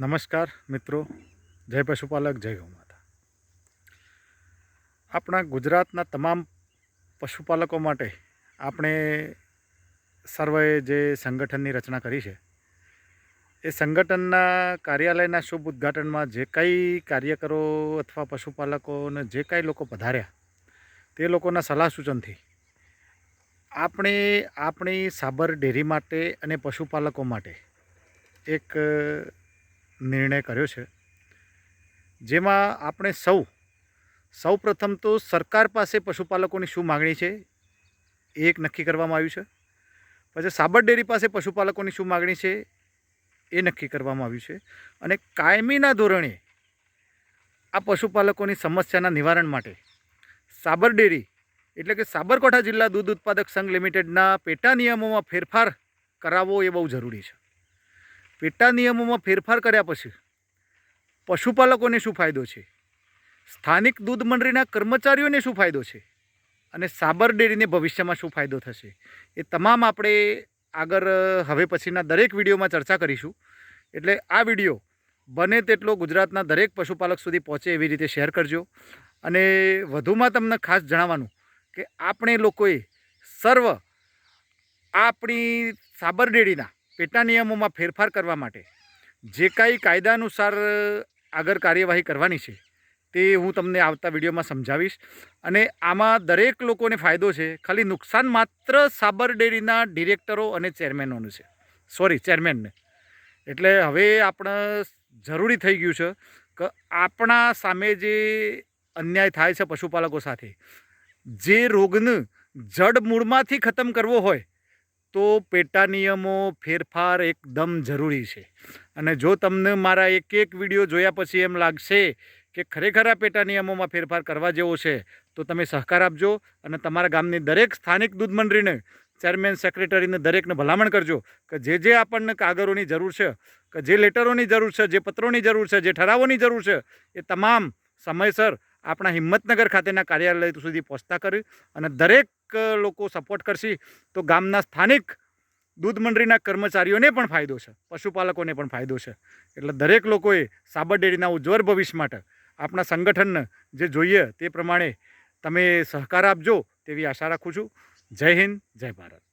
નમસ્કાર મિત્રો, જય પશુપાલક, જય ગૌ આપણા ગુજરાતના તમામ પશુપાલકો માટે આપણે સર્વે જે સંગઠનની રચના કરી છે, એ સંગઠનના કાર્યાલયના શુભ ઉદ્ઘાટનમાં જે કંઈ કાર્યકરો અથવા પશુપાલકોને જે કાંઈ લોકો પધાર્યા, તે લોકોના સલાહ સૂચનથી આપણે આપણી સાબર ડેરી માટે અને પશુપાલકો માટે એક નિર્ણય કર્યો છે. જેમાં આપણે સૌ સૌ પ્રથમ તો સરકાર પાસે પશુપાલકોની શું માગણી છે એ એક નક્કી કરવામાં આવ્યું છે. પછી સાબર ડેરી પાસે પશુપાલકોની શું માગણી છે એ નક્કી કરવામાં આવ્યું છે. અને કાયમીના ધોરણે આ પશુપાલકોની સમસ્યાના નિવારણ માટે સાબર ડેરી એટલે કે સાબરકાંઠા જિલ્લા દૂધ ઉત્પાદક સંઘ લિમિટેડના પેટા નિયમોમાં ફેરફાર કરાવવો એ બહુ જરૂરી છે. પેટા નિયમોમાં ફેરફાર કર્યા પછી પશુપાલકોને શું ફાયદો છે? સ્થાનિક દૂધ મંડળીના કર્મચારીઓને શું ફાયદો છે? અને સાબર ડેરીને ભવિષ્યમાં શું ફાયદો થશે? એ તમામ આપણે આગળ હવે પછીના દરેક વિડીયોમાં ચર્ચા કરીશું. એટલે આ વીડિયો બને તેટલો ગુજરાતના દરેક પશુપાલક સુધી પહોંચે એવી રીતે શેર કરજો. અને વધુમાં તમને ખાસ જણાવવાનું કે આપણે લોકોએ સર્વ આપણી સાબર ડેરીના પેટા નિયમોમાં ફેરફાર કરવા માટે જે કાંઈ કાયદા અનુસાર આગળ કાર્યવાહી કરવાની છે, તે હું તમને આવતા વિડીયોમાં સમજાવીશ. અને આમાં દરેક લોકોને ફાયદો છે. ખાલી નુકસાન માત્ર સાબર ડેરીના ડિરેક્ટરો અને ચેરમેનોનું છે. સોરી, ચેરમેનને. એટલે હવે આપણે જરૂરી થઈ ગયું છે કે આપણા સામે જે અન્યાય થાય છે પશુપાલકો સાથે, જે રોગને જડ મૂળમાંથી ખતમ કરવો હોય તો પેટા નિયમો ફેરફાર એકદમ જરૂરી છે. અને જો તમને મારા એક એક વીડિયો જોયા પછી એમ લાગશે કે ખરેખર આ પેટા નિયમોમાં ફેરફાર કરવા જેવો છે, તો તમે સહકાર આપજો અને તમારા ગામની દરેક સ્થાનિક દૂધ મંડળીને ચેરમેન સેક્રેટરીને, દરેકને ભલામણ કરજો કે જે જે આપણને કાગળોની જરૂર છે, કે જે લેટરોની જરૂર છે, જે પત્રોની જરૂર છે, જે ઠરાવોની જરૂર છે, એ તમામ સમયસર આપણા હિંમતનગર ખાતેના કાર્યાલય સુધી પહોંચતા કરી અને દરેક લોકો સપોર્ટ કરશે તો ગામના સ્થાનિક દૂધ મંડળીના કર્મચારીઓને પણ ફાયદો છે, પશુપાલકોને પણ ફાયદો છે. એટલે દરેક લોકોએ સાબર ડેરીના ઉજ્જવળ ભવિષ્ય માટે આપણા સંગઠનને જે જોઈએ તે પ્રમાણે તમે સહકાર આપજો તેવી આશા રાખું છું. જય હિન્દ, જય ભારત.